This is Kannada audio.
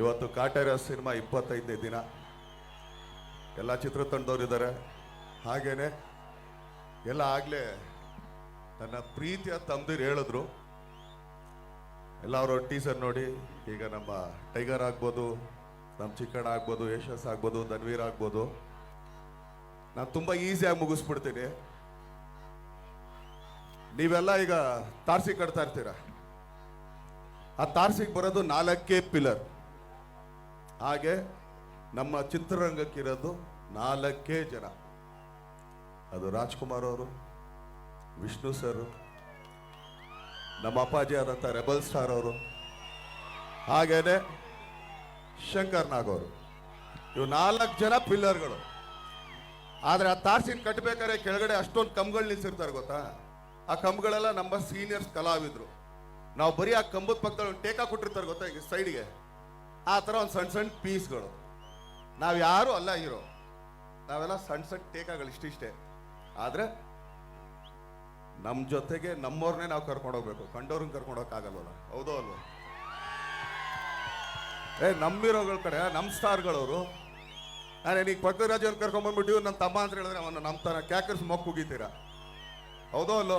ಇವತ್ತು ಕಾಟೇರ ಸಿನಿಮಾ ಇಪ್ಪತ್ತೈದನೇ ದಿನ. ಎಲ್ಲ ಚಿತ್ರತಂಡದವ್ರು ಇದ್ದಾರೆ ಹಾಗೇನೆ ಎಲ್ಲ ಆಗಲೇ ನನ್ನ ಪ್ರೀತಿಯ ತಂದಿರು ಹೇಳಿದ್ರು. ಎಲ್ಲ ಅವರು ಟೀಸರ್ ನೋಡಿ, ಈಗ ನಮ್ಮ ಟೈಗರ್ ಆಗ್ಬೋದು, ನಮ್ಮ ಚಿಕ್ಕಣ್ಣ ಆಗ್ಬೋದು, ಯಶಸ್ ಆಗ್ಬೋದು, ಧನ್ವೀರ್ ಆಗ್ಬೋದು. ನಾನು ತುಂಬ ಈಸಿಯಾಗಿ ಮುಗಿಸ್ಬಿಡ್ತೀನಿ. ನೀವೆಲ್ಲ ಈಗ ತಾರ್ಸಿ ಕಟ್ತಾ ಇರ್ತೀರ? ಆ ತಾರ್ಸಿಗೆ ಬರೋದು ನಾಲ್ಕೇ ಪಿಲ್ಲರ್ ಹಾಗೆ ನಮ್ಮ ಚಿತ್ರರಂಗಕ್ಕಿರೋದು ನಾಲ್ಕೇ ಜನ. ಅದು ರಾಜ್ಕುಮಾರ್ ಅವರು, ವಿಷ್ಣು ಸರ್, ನಮ್ಮ ಅಪ್ಪಾಜಿ ಆದಂಥ ರೆಬಲ್ ಸ್ಟಾರ್ ಅವರು, ಹಾಗೇನೆ ಶಂಕರ್ ನಾಗ್ ಅವರು. ಇವು ನಾಲ್ಕು ಜನ ಪಿಲ್ಲರ್ಗಳು. ಆದರೆ ಆ ತಾರ್ಸಿನ ಕಟ್ಟಬೇಕಾದ್ರೆ ಕೆಳಗಡೆ ಅಷ್ಟೊಂದು ಕಂಬಗಳು ನಿಲ್ಲಿಸಿರ್ತಾರೆ ಗೊತ್ತಾ? ಆ ಕಂಬಗಳೆಲ್ಲ ನಮ್ಮ ಸೀನಿಯರ್ಸ್ ಕಲಾವಿದರು. ನಾವು ಬರೀ ಆ ಕಂಬದ ಪಕ್ಕದಲ್ಲಿ ಟೇಕಾ ಕೊಟ್ಟಿರ್ತಾರೆ ಗೊತ್ತಾ ಈಗ ಸೈಡ್ಗೆ ಆ ಥರ ಒಂದು ಸಣ್ಣ ಸಣ್ಣ ಪೀಸ್ಗಳು. ನಾವು ಯಾರು ಅಲ್ಲ ಇರೋ ನಾವೆಲ್ಲ ಸಣ್ಣ ಸಣ್ಣ ಟೇಕಾಗಳು ಇಷ್ಟಿಷ್ಟೇ ಆದರೆ ನಮ್ಮ ಜೊತೆಗೆ ನಮ್ಮವ್ರನ್ನೇ ನಾವು ಕರ್ಕೊಂಡು ಹೋಗ್ಬೇಕು. ಕಂಡವ್ರನ್ನ ಕರ್ಕೊಂಡು ಹೌದೋ ಅಲ್ವ? ಏ ನಮ್ಮಿರೋಗಳ ಕಡೆ ನಮ್ಮ ಸ್ಟಾರ್ಗಳವರು. ನಾನು ಈಗ ಪಕ್ಕದ ಕರ್ಕೊಂಡ್ಬಂದ್ಬಿಟ್ಟು ನನ್ನ ತಮ್ಮ ಅಂತ ಹೇಳಿದ್ರೆ ಅವನು ನಮ್ಮ ತರ ಕ್ಯಾಕರ್ಸ್ ಮೊಕ್ಕ ಹೋಗಿತೀರಾ ಹೌದೋ ಅಲ್ಲೋ